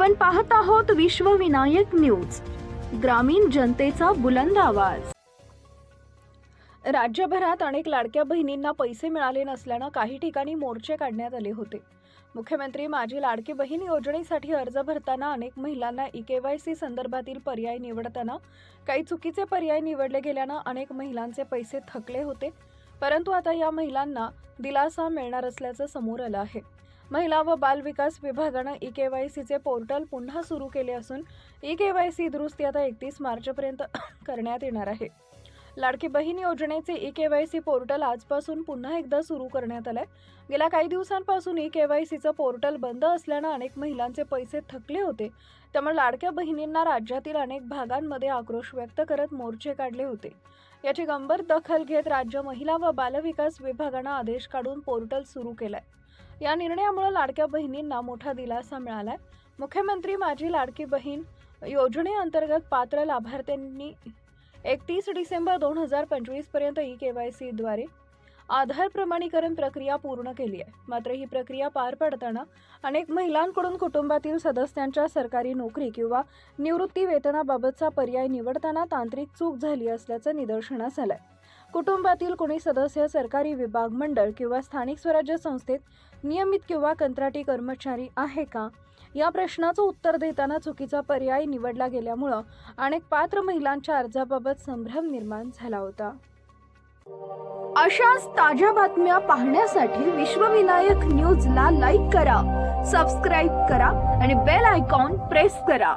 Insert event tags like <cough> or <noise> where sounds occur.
आपण पाहत आहोत विश्वविनायक न्यूज ग्रामीण जनतेचा बुलंद आवाज. राज्यभरात अनेक लाडक्या बहिणींना पैसे मिळाले नसल्यानं काही ठिकाणी मोर्चे काढण्यात आले होते. मुख्यमंत्री माझी लाडकी बहीण योजनेसाठी अर्ज भरताना अनेक महिलांना ई के वाय सी संदर्भातील पर्याय निवडताना काही चुकीचे पर्याय निवडले गेल्यानं अनेक महिलांचे पैसे थकले होते. परंतु आता या महिलांना दिलासा मिळणार असल्याचं समोर आलं आहे. महिला व बालविकास विभागानं ई के वाय सीचे पोर्टल पुन्हा सुरू केले असून ई के वाय सी दुरुस्ती आता एकतीस मार्चपर्यंत <coughs> करण्यात येणार आहे. लाडकी बहीण योजनेचे e K Y C portal आजपासून पुन्हा एकदा सुरू करण्यात आलंय. गेल्या काही दिवसांपासून ई के वाय सीचं पोर्टल बंद असल्यानं अनेक महिलांचे पैसे थकले होते. त्यामुळे लाडक्या बहिणींना राज्यातील अनेक भागांमध्ये आक्रोश व्यक्त करत मोर्चे काढले होते. याची गंभीर दखल घेत राज्य महिला व बालविकास विभागानं आदेश काढून पोर्टल सुरू केलाय. या निर्णयामुळे लाडक्या बहिणींना मोठा दिलासा मिळालाय. मुख्यमंत्री माझी लाडकी बहीण योजनेअंतर्गत पात्र लाभार्थ्यांनी एकतीस डिसेंबर दोन हजार पंचवीसपर्यंत ई के वाय सीद्वारे आधार प्रमाणीकरण प्रक्रिया पूर्ण केली आहे. मात्र ही प्रक्रिया पार पडताना अनेक महिलांकडून कुटुंबातील सदस्यांच्या सरकारी नोकरी किंवा निवृत्ती वेतनाबाबतचा पर्याय निवडताना तांत्रिक चूक झाली असल्याचं निदर्शनास आलंय. कुटुंबातील कोणी सदस्य सरकारी विभाग मंडळ किंवा स्थानिक स्वराज्य संस्थेत नियमित किंवा कंत्राटी कर्मचारी आहे का? या प्रश्नाचं उत्तर देताना चुकीचा पर्याय निवडला गेल्यामुळं अनेक पात्र महिलांच्या अर्जाबाबत संभ्रम निर्माण झाला होता. अशाच ताज्या बातम्या पाहण्यासाठी विश्वविनायक न्यूजला लाईक करा सबस्क्राईब करा आणि बेल आयकॉन प्रेस करा.